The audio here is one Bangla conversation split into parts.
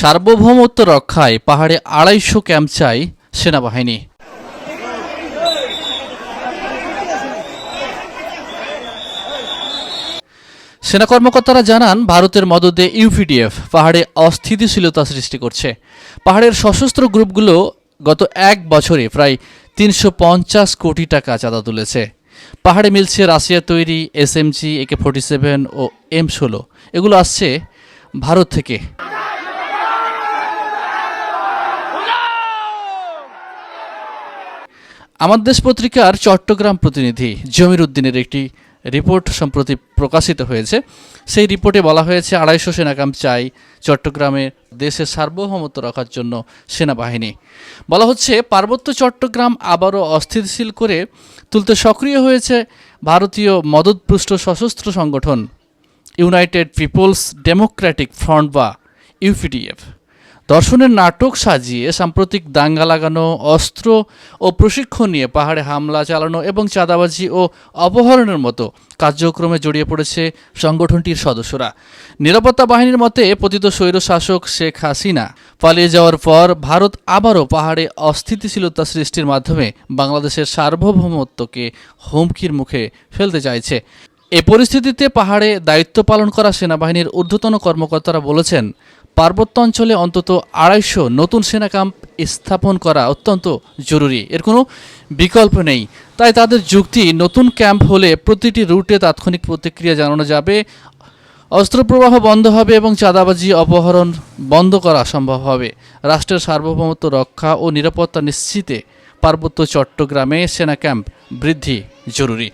সার্বভৌমত্ব রক্ষায় পাহাড়ে আড়াইশো ক্যাম্প চাই সেনাবাহিনী। সেনা কর্মকর্তারা জানান, ভারতের মদদে ইউপিডিএফ পাহাড়ে অস্থিতিশীলতা সৃষ্টি করছে। পাহাড়ের সশস্ত্র গ্রুপগুলো গত এক বছরে প্রায় তিনশো পঞ্চাশ কোটি টাকা চাঁদা তুলেছে। পাহাড়ে মিলছে রাশিয়া তৈরি এসএমজি একে ফোর্টি সেভেন ও এম ষোলো। এগুলো আসছে ভারত থেকে। আমার দেশ পত্রিকার চট্টগ্রাম প্রতিনিধি জমির উদ্দিনের একটি রিপোর্ট সম্প্রতি প্রকাশিত হয়েছে। সেই রিপোর্টে বলা হয়েছে, আড়াইশো সেনাকাম চাই চট্টগ্রামে দেশের সার্বভৌমত্ব রাখার জন্য সেনাবাহিনী। বলা হচ্ছে, পার্বত্য চট্টগ্রাম আবারও অস্থিতিশীল করে তুলতে সক্রিয় হয়েছে ভারতীয় মদতপুষ্ট সশস্ত্র সংগঠন ইউনাইটেড পিপলস ডেমোক্র্যাটিক ফ্রন্ট বা ইউপিডিএফ দর্শনের নাটক সাজিয়ে সাম্প্রতিক দাঙ্গা লাগানো, অস্ত্র ও প্রশিক্ষণ নিয়ে পাহাড়ে হামলা চালানো এবং চাঁদাবাজি ও অপহরণের মতো কার্যক্রমে জড়িয়ে পড়েছে সংগঠনটির সদস্যরা। নিরাপত্তা বাহিনীর মতে, পতিত স্বৈর শাসক শেখ হাসিনা পালিয়ে যাওয়ার পর ভারত আবারও পাহাড়ে অস্থিতিশীলতা সৃষ্টির মাধ্যমে বাংলাদেশের সার্বভৌমত্বকে হুমকির মুখে ফেলতে চাইছে। এ পরিস্থিতিতে পাহাড়ে দায়িত্ব পালন করা সেনাবাহিনীর ঊর্ধ্বতন কর্মকর্তারা বলেছেন পার্বত্য অঞ্চলে অন্তত আড়াইশো নতুন সেনা ক্যাম্প স্থাপন করা অত্যন্ত জরুরি। এর কোনো বিকল্প নেই। তাই তাদের যুক্তি, নতুন ক্যাম্প হলে প্রতিটি রুটে তাৎক্ষণিক প্রতিক্রিয়া জানানো যাবে। অস্ত্রপ্রবাহ বন্ধ হবে এবং চাঁদাবাজি, অপহরণ বন্ধ করা সম্ভব হবে। রাষ্ট্রের সার্বভৌমত্ব রক্ষা ও নিরাপত্তা নিশ্চিতে পার্বত্য চট্টগ্রামে সেনা ক্যাম্প বৃদ্ধি জরুরি।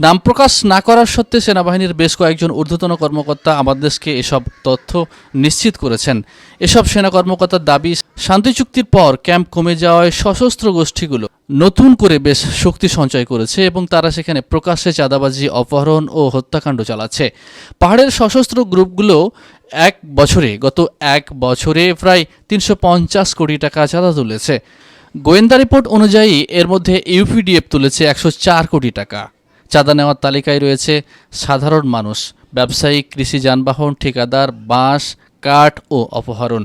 নাম প্রকাশ না করার সত্ত্বে সেনাবাহিনীর বেশ কয়েকজন ঊর্ধ্বতন কর্মকর্তা আমাদের দেশকে এসব তথ্য নিশ্চিত করেছেন। এসব সেনা কর্মকর্তার দাবি, শান্তি চুক্তির পর ক্যাম্প কমে যাওয়ায় সশস্ত্র গোষ্ঠীগুলো নতুন করে বেশ শক্তি সঞ্চয় করেছে এবং তারা সেখানে প্রকাশ্যে চাঁদাবাজি, অপহরণ ও হত্যাকাণ্ড চালাচ্ছে। পাহাড়ের সশস্ত্র গ্রুপগুলো এক বছরে, গত এক বছরে প্রায় তিনশো পঞ্চাশ কোটি টাকা চাঁদা তুলেছে। গোয়েন্দা রিপোর্ট অনুযায়ী এর মধ্যে ইউপিডিএফ তুলেছে একশো চার কোটি টাকা। চাঁদা নেওয়ার তালিকায় রয়েছে সাধারণ মানুষ ব্যবসায়িক কৃষি, যানবাহন, ঠিকাদার, বাঁশ, কাঠ ও অপহরণ।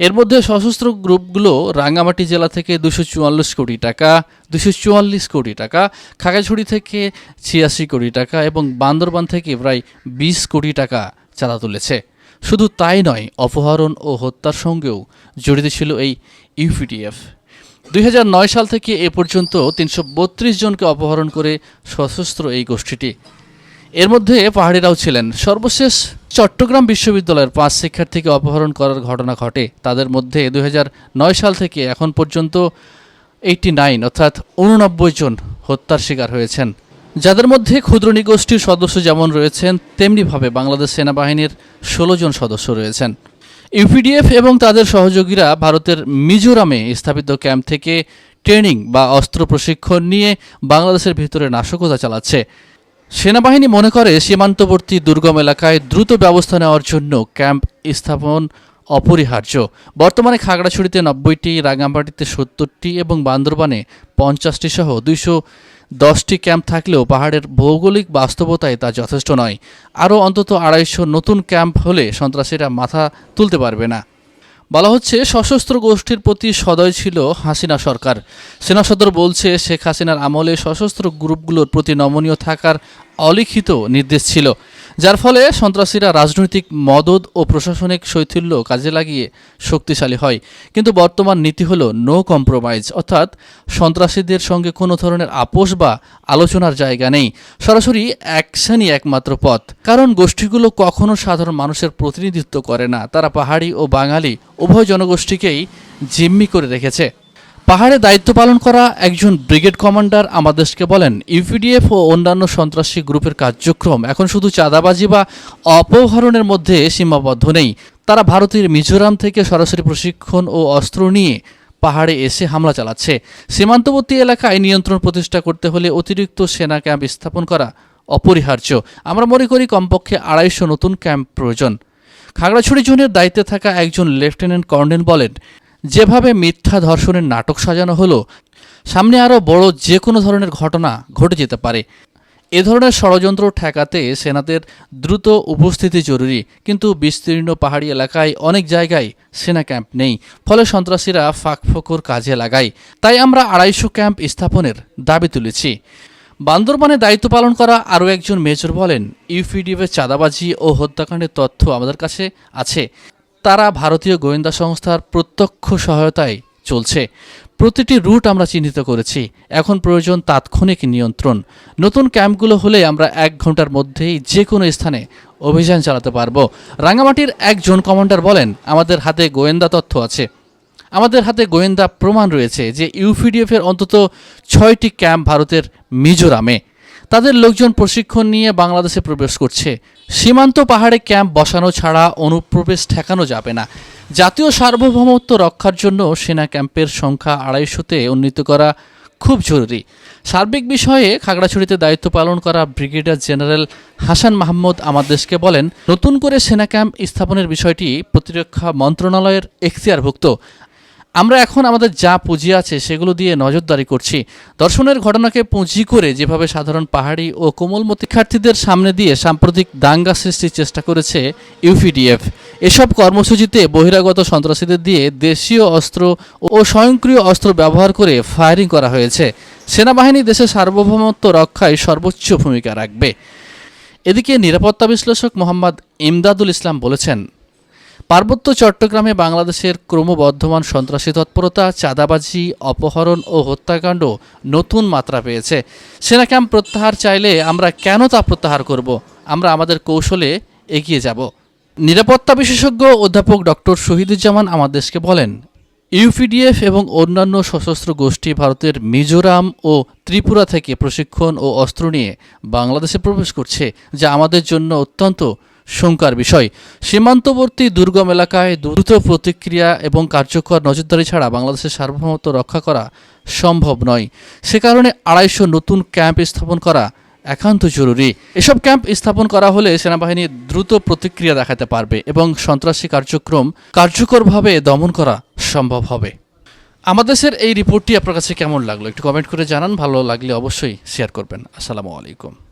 এর মধ্যে সশস্ত্র গ্রুপগুলো রাঙ্গামাটি জেলা থেকে দুশো চুয়াল্লিশ কোটি টাকা, দুশো চুয়াল্লিশ কোটি টাকা, খাগড়াছড়ি থেকে ছিয়াশি কোটি টাকা এবং বান্দরবান থেকে প্রায় বিশ কোটি টাকা চাঁদা তুলেছে। শুধু তাই নয়, অপহরণ ও হত্যার সঙ্গেও জড়িত ছিল এই ইউপিডিএফ। দুই হাজার নয় সাল থেকে এ পর্যন্ত তিনশো বত্রিশ জনকে অপহরণ করে সশস্ত্র এই গোষ্ঠীটি। এর মধ্যে পাহাড়িরাও ছিলেন। সর্বশেষ চট্টগ্রাম বিশ্ববিদ্যালয়ের পাঁচ শিক্ষার্থীকে অপহরণ করার ঘটনা ঘটে। তাদের মধ্যে দুই হাজার নয় সাল থেকে এখন পর্যন্ত এইটি নাইন, অর্থাৎ উননব্বই জন হত্যার শিকার হয়েছেন। যাদের মধ্যে ক্ষুদ্র নিগোষ্ঠীর সদস্য যেমন রয়েছেন, তেমনিভাবে বাংলাদেশ সেনাবাহিনীর ষোলো জন সদস্য রয়েছেন। ইউপিডিএফ এবং তাদের সহযোগীরা ভারতের মিজোরামে স্থাপিত ক্যাম্প থেকে ট্রেনিং বা অস্ত্র প্রশিক্ষণ নিয়ে বাংলাদেশের ভিতরে নাশকতা চালাচ্ছে। সেনাবাহিনী মনে করে, সীমান্তবর্তী দুর্গম এলাকায় দ্রুত ব্যবস্থা নেওয়ার জন্য ক্যাম্প স্থাপন অপরিহার্য। বর্তমানে খাগড়াছড়িতে নব্বইটি, রাঙ্গামাটিতে সত্তরটি এবং বান্দরবানে পঞ্চাশটি সহ দুইশো দশটি ক্যাম্প থাকলেও পাহাড়ের ভৌগোলিক বাস্তবতায় তা যথেষ্ট নয়। আরও অন্তত আড়াইশো নতুন ক্যাম্প হলে সন্ত্রাসীরা মাথা তুলতে পারবে না। বলা হচ্ছে, সশস্ত্র গোষ্ঠীর প্রতি সদয় ছিল হাসিনা সরকার। সেনা সদর বলছে, শেখ হাসিনার আমলে সশস্ত্র গ্রুপগুলোর প্রতি নমনীয় থাকার অলিখিত নির্দেশ ছিল। যার ফলে সন্ত্রাসীরা রাজনৈতিক মদত ও প্রশাসনিক শৈথিল্য কাজে লাগিয়ে শক্তিশালী হয়। কিন্তু বর্তমান নীতি হলো নো কম্প্রোমাইজ অর্থাৎ সন্ত্রাসীদের সঙ্গে কোনো ধরনের আপোষ বা আলোচনার জায়গা নেই। সরাসরি অ্যাকশনই একমাত্র পথ। কারণ গোষ্ঠীগুলো কখনো সাধারণ মানুষের প্রতিনিধিত্ব করে না। তারা পাহাড়ি ও বাঙালি, উভয় জনগোষ্ঠীকেই জিম্মি করে রেখেছে। পাহাড়ে দায়িত্ব পালন করা একজন ব্রিগেড কমান্ডার আমাদেরকে বলেন, ইউপিডিএফ ও অন্যান্য সন্ত্রাসী গ্রুপের কার্যক্রম এখন শুধু চাঁদাবাজি বা অপহরণের মধ্যে সীমাবদ্ধ নেই। তারা ভারতের মিজোরাম থেকে সরাসরি প্রশিক্ষণ ও অস্ত্র নিয়ে পাহাড়ে এসে হামলা চালাচ্ছে। সীমান্তবর্তী এলাকায় নিয়ন্ত্রণ প্রতিষ্ঠা করতে হলে অতিরিক্ত সেনা ক্যাম্প স্থাপন করা অপরিহার্য। আমরা মনে করি কমপক্ষে আড়াইশো নতুন ক্যাম্প প্রয়োজন। খাগড়াছড়ি জোনের দায়িত্বে থাকা একজন লেফটেন্যান্ট কর্নেল বলেন যেভাবে মিথ্যা ধর্ষণের নাটক সাজানো হলো, সামনে আরও বড় যে কোনো ধরনের ঘটনা ঘটে যেতে পারে। এ ধরনের ষড়যন্ত্র ঠেকাতে সেনাদের দ্রুত উপস্থিতি জরুরি, কিন্তু বিস্তীর্ণ পাহাড়ি এলাকায় অনেক জায়গায় সেনা ক্যাম্প নেই, ফলে সন্ত্রাসীরা ফাঁকফোকর কাজে লাগায়। তাই আমরা আড়াইশো ক্যাম্প স্থাপনের দাবি তুলেছি। বান্দরবানে দায়িত্ব পালন করা আরও একজন মেজর বলেন, ইউপিডিএফের চাঁদাবাজি ও হত্যাকাণ্ডের তথ্য আমাদের কাছে আছে। তারা ভারতীয় গোয়েন্দা সংস্থার প্রত্যক্ষ সহায়তায় চলছে। প্রতিটি রুট আমরা চিহ্নিত করেছি। এখন প্রয়োজন তাৎক্ষণিক নিয়ন্ত্রণ। নতুন ক্যাম্পগুলো হলে আমরা এক ঘণ্টার মধ্যেই যে কোনো স্থানে অভিযান চালাতে পারব। রাঙ্গামাটির এক জোন কমান্ডার বলেন, আমাদের হাতে গোয়েন্দা তথ্য আছে। আমাদের হাতে গোয়েন্দা প্রমাণ রয়েছে যে ইউপিডিএফের অন্তত ছয়টি ক্যাম্প ভারতের মিজোরামে। তাদের লোকজন প্রশিক্ষণ নিয়ে বাংলাদেশে প্রবেশ করছে। সীমান্ত পাহাড়ে ক্যাম্প বসানো ছাড়া অনুপ্রবেশ ঠেকানো যাবে না। জাতীয় সার্বভৌমত্ব রক্ষার জন্য সেনা ক্যাম্পের সংখ্যা আড়াইশোতে উন্নীত করা খুব জরুরি। সার্বিক বিষয়ে খাগড়াছড়িতে দায়িত্ব পালন করা ব্রিগেডিয়ার জেনারেল হাসান মাহমুদ আমার দেশকে বলেন, নতুন করে সেনা ক্যাম্প স্থাপনের বিষয়টি প্রতিরক্ষা মন্ত্রণালয়ের এখতিয়ারভুক্ত। আমরা এখন আমাদের যা পুঁজি আছে সেগুলো দিয়ে নজরদারি করছি। দর্শনের ঘটনাকে পুঁজি করে যেভাবে সাধারণ পাহাড়ি ও কোমলমতি শিক্ষার্থীদের সামনে দিয়ে সাম্প্রতিক দাঙ্গা সৃষ্টির চেষ্টা করেছে ইউপিডিএফ। এসব কর্মসূচিতে বহিরাগত সন্ত্রাসীদের দিয়ে দেশীয় অস্ত্র ও স্বয়ংক্রিয় অস্ত্র ব্যবহার করে ফায়ারিং করা হয়েছে। সেনাবাহিনী দেশের সার্বভৌমত্ব রক্ষায় সর্বোচ্চ ভূমিকা রাখবে। এদিকে নিরাপত্তা বিশ্লেষক মোহাম্মদ ইমদাদুল ইসলাম বলেছেন পার্বত্য চট্টগ্রামে বাংলাদেশের ক্রমবর্ধমান সন্ত্রাসী তৎপরতা, চাঁদাবাজি, অপহরণ ও হত্যাকাণ্ড নতুন মাত্রা পেয়েছে। সেনা ক্যাম্প প্রত্যাহার চাইলে আমরা কেন তা প্রত্যাহার করব? আমরা আমাদের কৌশলে এগিয়ে যাব। নিরাপত্তা বিশেষজ্ঞ অধ্যাপক ডক্টর শহীদুজ্জামান আমাদেরকে বলেন, ইউপিডিএফ এবং অন্যান্য সশস্ত্র গোষ্ঠী ভারতের মিজোরাম ও ত্রিপুরা থেকে প্রশিক্ষণ ও অস্ত্র নিয়ে বাংলাদেশে প্রবেশ করছে, যা আমাদের জন্য অত্যন্ত শঙ্কার বিষয়। সীমান্তবর্তী দুর্গম এলাকায় দ্রুত প্রতিক্রিয়া এবং কার্যকর নজরদারি ছাড়া বাংলাদেশের সার্বভৌমত্ব রক্ষা করা সম্ভব নয়। সে কারণে আড়াইশো নতুন ক্যাম্প স্থাপন করা একান্ত জরুরি। এসব ক্যাম্প স্থাপন করা হলে সেনাবাহিনী দ্রুত প্রতিক্রিয়া দেখাতে পারবে এবং সন্ত্রাসী কার্যক্রম কার্যকরভাবে দমন করা সম্ভব হবে। আমাদের দেশের এই রিপোর্টটি আপনার কাছে কেমন লাগল? একটু কমেন্ট করে জানান। ভালো লাগলে অবশ্যই শেয়ার করবেন। আসসালামু আলাইকুম।